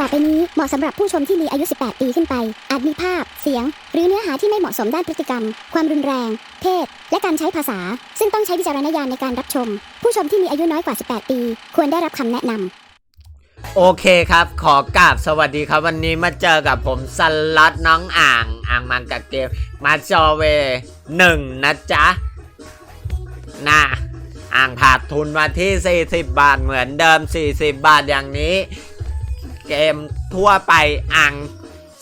ต่อไปนี้เหมาะสำหรับผู้ชมที่มีอายุ 18 ปีขึ้นไป อาจมีภาพ เสียง หรือเนื้อหาที่ไม่เหมาะสมด้านพฤติกรรม ความรุนแรง เพศ และการใช้ภาษา ซึ่งต้องใช้วิจารณญาณในการรับชม ผู้ชมที่มีอายุน้อยกว่า 18 ปี ควรได้รับคำแนะนำ โอเคครับ ขอกราบสวัสดีครับวันนี้มาเจอกับผมสลัดน้องอ่างอ่างมังกับเกมมาจอเวหนึ่งนะจ๊ะนะอ่างขาดทุนมาที่ 40 บาทเหมือนเดิม 40 บาทอย่างนี้ เกมทั่วไปอ่าง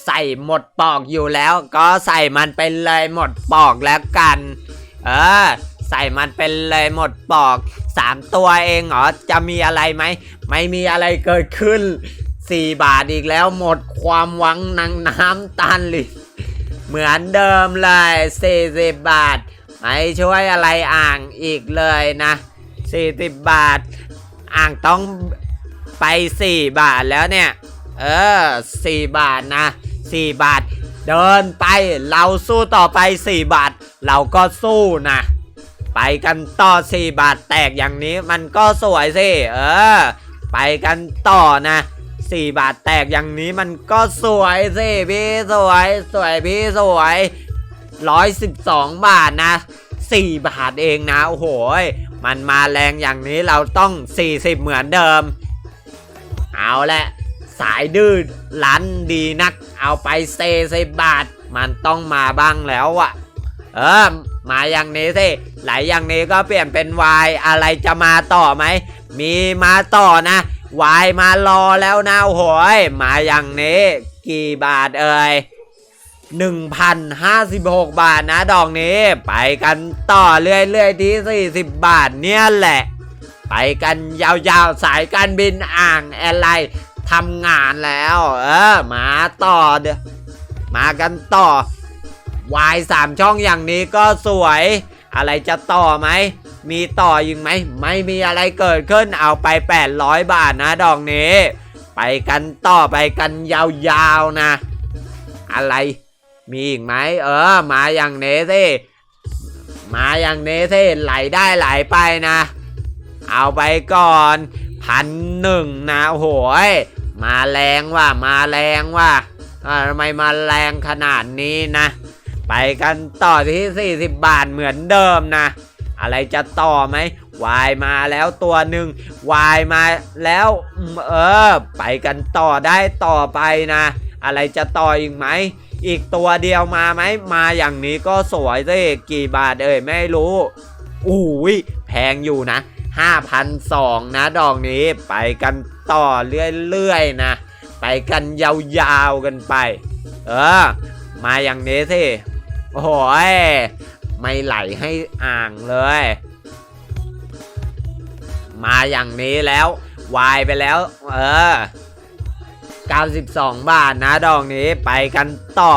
ใส่หมดปอกอยู่แล้ว ก็ใส่มันไปเลยหมดปอกแล้วกัน เออ ใส่มันเป็นเลยหมดปอกสามตัวเองเหรอ จะมีอะไรไหม ไม่มีอะไรเกิดขึ้น 4 บาทอีกแล้วหมดความหวังนางน้ำตาลลิเหมือนเดิมเลย 40 บาท ไม่ช่วยอะไรอ่างอีกเลยนะ 40 บาท อ่างต้อง ไป 4 บาทแล้วเนี่ย เออ 4 บาทนะ 4 บาท เดินไปเราสู้ต่อไป 4 บาท เราก็สู้นะ ไปกันต่อ 4 บาทแตกอย่างนี้มันก็สวยสิ เออ ไปกันต่อนะ4บาทแตกอย่างนี้มันก็สวยสิพี่สวยสวยพี่สวย112บาทนะ4บาทเองนะ โอ้โหยมันมาแรงอย่างนี้เราต้อง40เหมือนเดิม เอาแหละสายดื้อลันดีนัก เอาไปเซสิบาท มันต้องมาบ้างแล้วอะเออ มาอย่างนี้สิไหลอย่างนี้ก็เปลี่ยนเป็นวายอะไรจะมาต่อไหม มีมาต่อนะวายมารอแล้วนะโอ้โหยมาอย่างนี้ กี่บาทเอ่ย1,056 บาทนะดอกนี้ ไปกันต่อเรื่อยๆที่ 40 บาทเนี่ยแหละ ไปกันยาวๆสายการบินอ่างแอร์ไลน์ทำงานแล้ว เออ มาต่อเดมากันต่อวายสามช่องอย่างนี้ก็สวย อะไรจะต่อไหม มีต่อยิงไหม ไม่มีอะไรเกิดขึ้นเอาไป 800 บาทนะดอกนี้ ไปกันต่อไปกันยาวๆนะ อะไร มีอีกไหม เออ มาอย่างนี้สิ มาอย่างนี้สิไหลได้ไหลไปนะ เอาไปก่อนพันหนึ่งนะโอ้โหยมาแรงว่ะมาแรงว่ะอ่าทำไมมาแรงขนาดนี้นะ ไปกันต่อที่ 40 บาทเหมือนเดิมนะ อะไรจะต่อไหมวายมาแล้วตัวหนึ่งวายมาแล้วเออ ไปกันต่อได้ต่อไปนะ อะไรจะต่ออีกไหมอีกตัวเดียวมาไหมมาอย่างนี้ก็สวยสิกี่บาทเอ่ยไม่รู้อุ้ยแพงอยู่นะ 5,002นะดอกนี้ไปกันต่อเรื่อยๆนะ ไปกันยาวๆกันไป เออ มาอย่างนี้สิ โอ้โหยไม่ไหลให้อ่างเลย มาอย่างนี้แล้ว วายไปแล้ว เออ 92 บาทนะดอกนี้ไปกันต่อ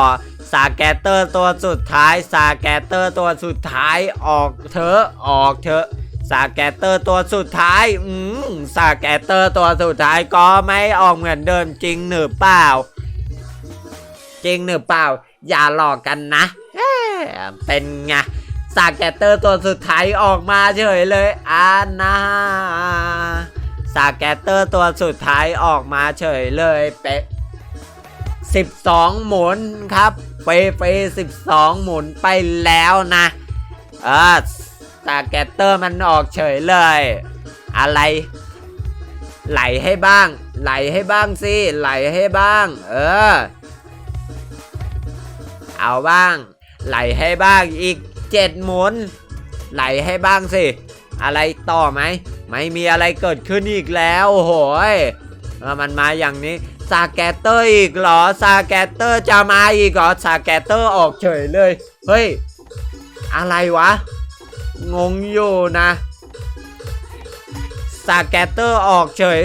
สาแกตเตอร์ตัวสุดท้าย สาแกตเตอร์ตัวสุดท้ายออกเถอะออกเถอะ สาแกตเตอร์ตัวสุดท้าย อืมสาแกตเตอร์ตัวสุดท้ายก็ไม่ออกเหมือนเดิมจริงหรือเปล่า จริงหรือเปล่า อย่าหลอกกันนะ เป็นไงสาแกตเตอร์ตัวสุดท้ายออกมาเฉยเลยอานาสาแกตเตอร์ตัวสุดท้ายออกมาเฉยเลยเป๊ะ12หมุนครับเฟเฟ12หมุนไปแล้วนะ เออ สาแกตเตอร์มันออกเฉยเลย อะไร ไหลให้บ้าง ไหลให้บ้างสิ ไหลให้บ้าง เออ เอาบ้าง ไหลให้บ้างอีกเจ็ดหมุน ไหลให้บ้างสิ อะไรต่อไหม ไม่มีอะไรเกิดขึ้นอีกแล้วโอ้โหยมันมาอย่างนี้สาแกตเตอร์อีกเหรอสาแกตเตอร์จะมาอีกเหรอสาแกตเตอร์ออกเฉยเลย เฮ้ย อะไรวะ งงอยู่นะสาแกตเตอร์ออกเฉย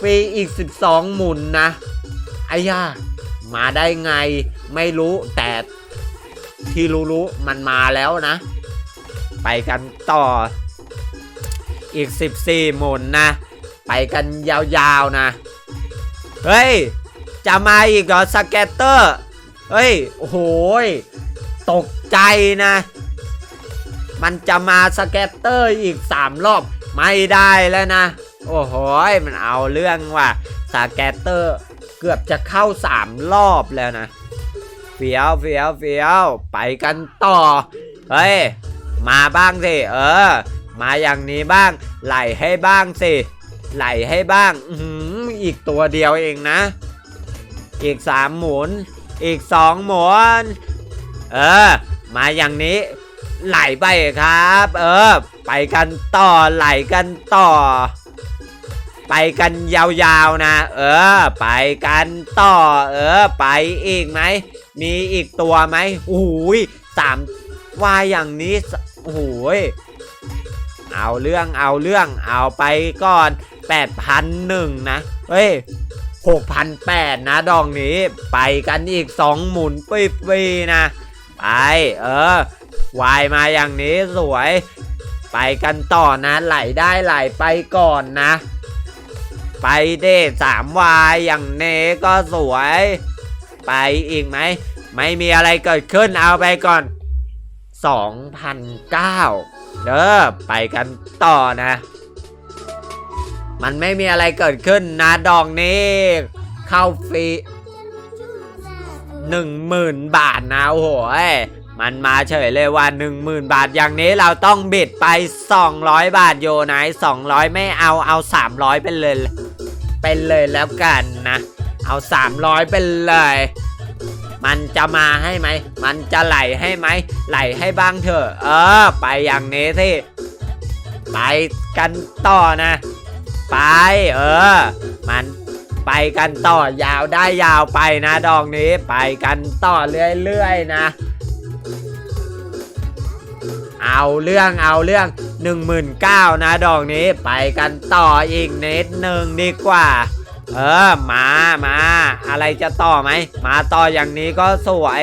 ฟรีอีก 12 หมุนนะไอ้ย่ามาได้ไงไม่รู้แต่ที่รู้ๆมันมาแล้วนะ ไปกันต่อ อีก 14 หมุนนะ ไปกันยาวๆนะ เฮ้ย จะมาอีกเหรอสแกตเตอร์ เฮ้ย โอ้โหยตกใจนะ มันจะมาสแกตเตอร์อีก 3 รอบ ไม่ได้แล้วนะ โอ้โหยมันเอาเรื่องว่ะสแกตเตอร์เกือบจะเข้าสามรอบแล้วนะเฟี้ยวเฟี้ยวเฟี้ยวไปกันต่อ เฮ้ย มาบ้างสิ เออ มาอย่างนี้บ้าง ไหลให้บ้างสิ ไหลให้บ้างอือหืออีกตัวเดียวเองนะ อีกสามหมุน อีกสองหมุน เออ มาอย่างนี้ ไหลไปครับ เออ ไปกันต่อไหลกันต่อ ไปกันยาวๆนะ เออ ไปกันต่อ เออ ไปอีกไหม มีอีกตัวไหมโอ้โหยสามวายอย่างนี้โอ้โหยเอาเรื่องเอาเรื่องเอาไปก่อน 8,001 นะ เฮ้ย6,008นะดองนี้ ไปกันอีก 2 หมุนปีๆนะ ไป เออ วายมาอย่างนี้สวย ไปกันต่อนะไหลได้ไหลไปก่อนนะ ไปเด้สามวายอย่างเนก็สวย ไปอีกไหม ไม่มีอะไรเกิดขึ้นเอาไปก่อน 2,009เด้อไปกันต่อนะ มันไม่มีอะไรเกิดขึ้นนะดองนี้ เข้าฟรีหนึ่งหมื่นบาทนะโอ้โหย มันมาเฉยเลยว่าหนึ่งหมื่นบาทอย่างนี้เราต้องบิดไป 200 บาทโยไหน200 ไม่เอาเอา 300ไปเลยเป็นเลยแล้วกันนะเอา 300 เป็นเลย มันจะมาให้ไหม มันจะไหลให้ไหม ไหลให้บ้างเถอะ เออ ไปอย่างนี้สิไปกันต่อนะ ไป เออ มันไปกันต่อยาวได้ยาวไปนะ ดอกนี้ ไปกันต่อเรื่อยๆนะ เอาเรื่องเอาเรื่อง 19,000นะดอกนี้ไปกันต่ออีกนิดหนึ่งดีกว่า เออมามาอะไรจะต่อไหม มาต่ออย่างนี้ก็สวย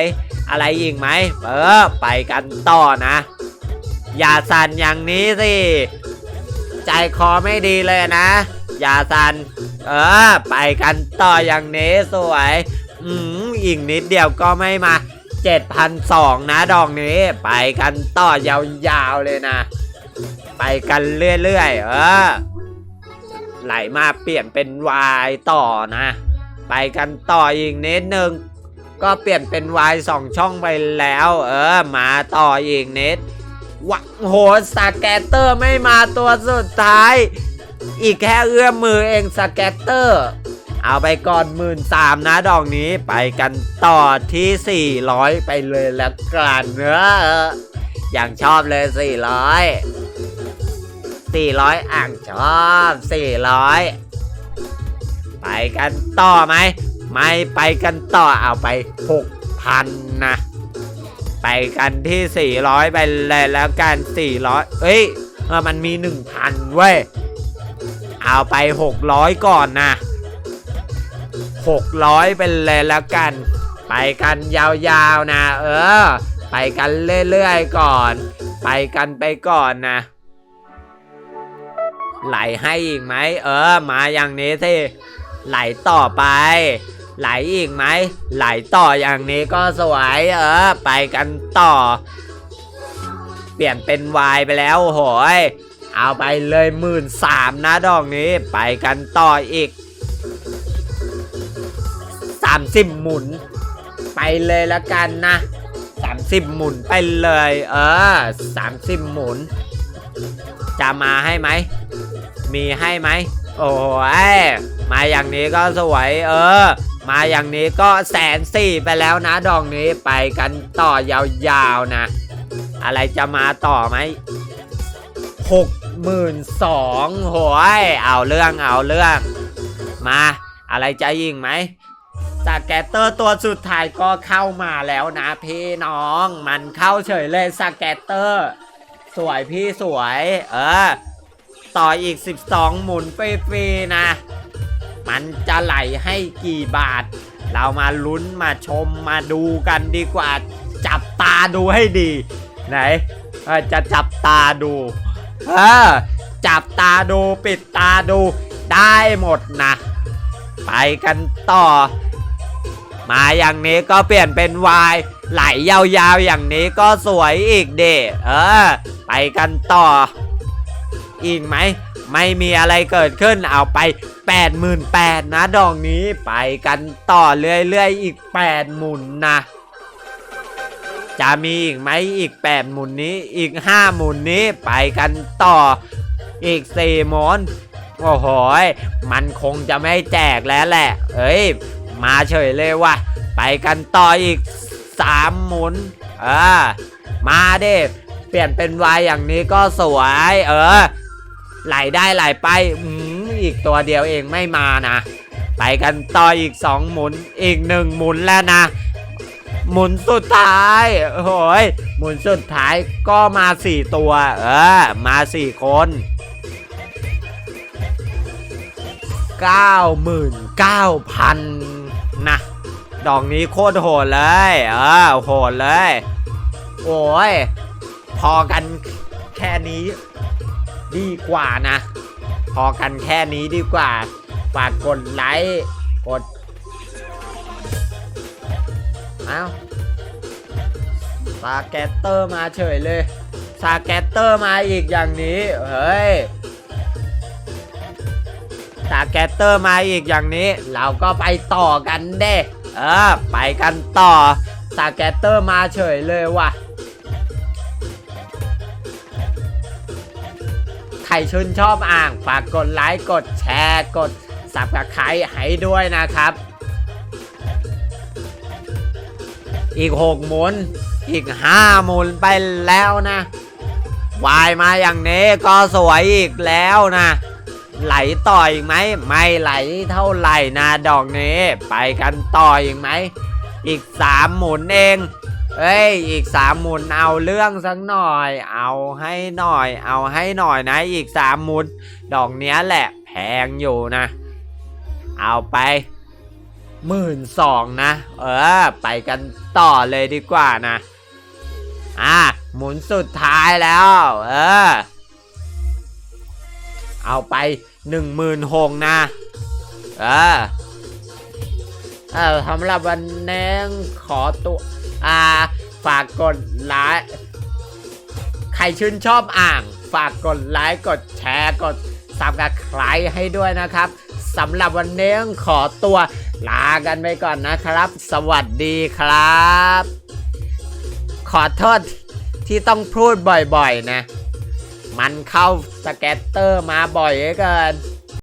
อะไรอีกไหมเออไปกันต่อนะ อย่าสั่นอย่างนี้สิ ใจคอไม่ดีเลยนะ อย่าสั่นเออ ไปกันต่ออย่างนี้สวย อืมอีกนิดเดียวก็ไม่มา 7,200 นะดอกนี้ ไปกันต่อยาวๆเลยนะ ไปกันเรื่อยๆ เออ ไหลมาเปลี่ยนเป็นวายต่อนะ ไปกันต่ออีกนิดนึง ก็เปลี่ยนเป็นวายสองช่องไปแล้ว เออ มาต่ออีกนิดวะโหสแกตเตอร์ไม่มาตัวสุดท้าย อีกแค่เอื้อมมือเองสแกตเตอร์ เอาไปก่อนหมื่นสามนะดอกนี้ไปกันต่อที่ 400 ไปเลยแล้วกันเนอะอย่างชอบเลย 400 400 อ่างชอบ 400 ไปกันต่อไหม ไม่ไปกันต่อเอาไป 6,000 นะ ไปกันที่ 400 ไปเลยแล้วกัน 400 เอ้ยเออมันมี 1,000 เว้ย เอาไป 600 ก่อนนะ 600 เป็นเลยแล้วกัน ไปกันยาวๆนะ เออ ไปกันเรื่อยๆก่อน ไปกันไปก่อนนะ ไหลให้อีกไหม เออ มาอย่างนี้สิ ไหลต่อไป ไหลอีกไหม ไหลต่ออย่างนี้ก็สวย เออ ไปกันต่อ เปลี่ยนเป็นวายไปแล้วโหยเอาไปเลยหมื่นสามนะดอกนี้ ไปกันต่ออีก 30 หมุน ไปเลยละกันนะ30 หมุนไปเลย เออ30 หมุน จะมาให้ไหม มีให้ไหม โอ้ยมาอย่างนี้ก็สวย เออ มาอย่างนี้ก็แสนสี่ไปแล้วนะดอกนี้ไปกันต่อยาวๆนะ อะไรจะมาต่อไหมหกหมื่นสองโหยเอาเรื่องเอาเรื่อง มาอะไรจะยิงไหม สแกตเตอร์ตัวสุดท้ายก็เข้ามาแล้วนะพี่น้อง มันเข้าเฉยเลยสแกตเตอร์ สวยพี่สวย เออ ต่ออีก 12 หมุนฟรีๆนะ มันจะไหลให้กี่บาท เรามาลุ้นมาชมมาดูกันดีกว่า จับตาดูให้ดี ไหนจะจับตาดูเออจับตาดูปิดตาดูได้หมดนะ ไปกันต่อ มาอย่างนี้ก็เปลี่ยนเป็นวายไหลยาวๆอย่างนี้ก็สวยอีกเดเออ ไปกันต่อ อีกไหม ไม่มีอะไรเกิดขึ้นเอาไป 88,000นะดอกนี้ไปกันต่อเรื่อยๆอีก 8 หมุนนะ จะมีอีกไหมอีก 8 หมุนนี้อีก 5 หมุนนี้ไปกันต่ออีก4หมุนโอ้โห มันคงจะไม่แจกแล้วแหละ เอ้ย มาเฉยเลยว่ะ ไปกันต่ออีก3หมุน เออ มาเด้เปลี่ยนเป็นวายอย่างนี้ก็สวย เออ ไหลได้ไหลไปอืมอีกตัวเดียวเองไม่มานะ ไปกันต่ออีก2หมุน อีกหนึ่งหมุนแล้วนะ หมุนสุดท้ายโอ้ยหมุนสุดท้ายก็มาสี่ตัว เออ มาสี่คนเก้าหมื่นเก้าพัน ดอกนี้โคตรโหดเลยเออโหดเลย โอ้ย พอกันแค่นี้ดีกว่านะ พอกันแค่นี้ดีกว่า ฝากกดไลค์กดเอาสาแกตเตอร์มาเฉยเลยสาแกตเตอร์มาอีกอย่างนี้ เฮ้ยสาแกตเตอร์มาอีกอย่างนี้ เราก็ไปต่อกันเด้ เออไปกันต่อสาแกตเตอร์มาเฉยเลยว่ะ ใครชื่นชอบอ่าง ฝากกดไลค์ กดแชร์ กดสับกับใครให้ด้วยนะครับ อีกหกหมุน อีกห้าหมุนไปแล้วนะ วายมาอย่างนี้ก็สวยอีกแล้วนะ ไหลต่ออีกไหมไม่ไหลเท่าไหร่นะดอกนี้ ไปกันต่ออีกไหมอีกสามหมุนเองเอ้ยอีกสามหมุนเอาเรื่องสักหน่อย เอาให้หน่อย เอาให้หน่อยนะ อีกสามหมุน ดอกเนี้ยแหละแพงอยู่นะ เอาไปหมื่นสองนะ เออ ไปกันต่อเลยดีกว่านะ อะหมุนสุดท้ายแล้ว เออ เอาไป หนึ่งหมื่นหงนะเออเออสำหรับวันนี้ขอตัวอ่าฝากกดไลค์ใครชื่นชอบอ่าง ฝากกดไลค์กดแชร์กดซับกับใครให้ด้วยนะครับสำหรับวันนี้ขอตัวลากันไปก่อนนะครับ สวัสดีครับ ขอโทษที่ต้องพูดบ่อยๆนะ มันเข้าสแกตเตอร์มาบ่อยเหลือเกิน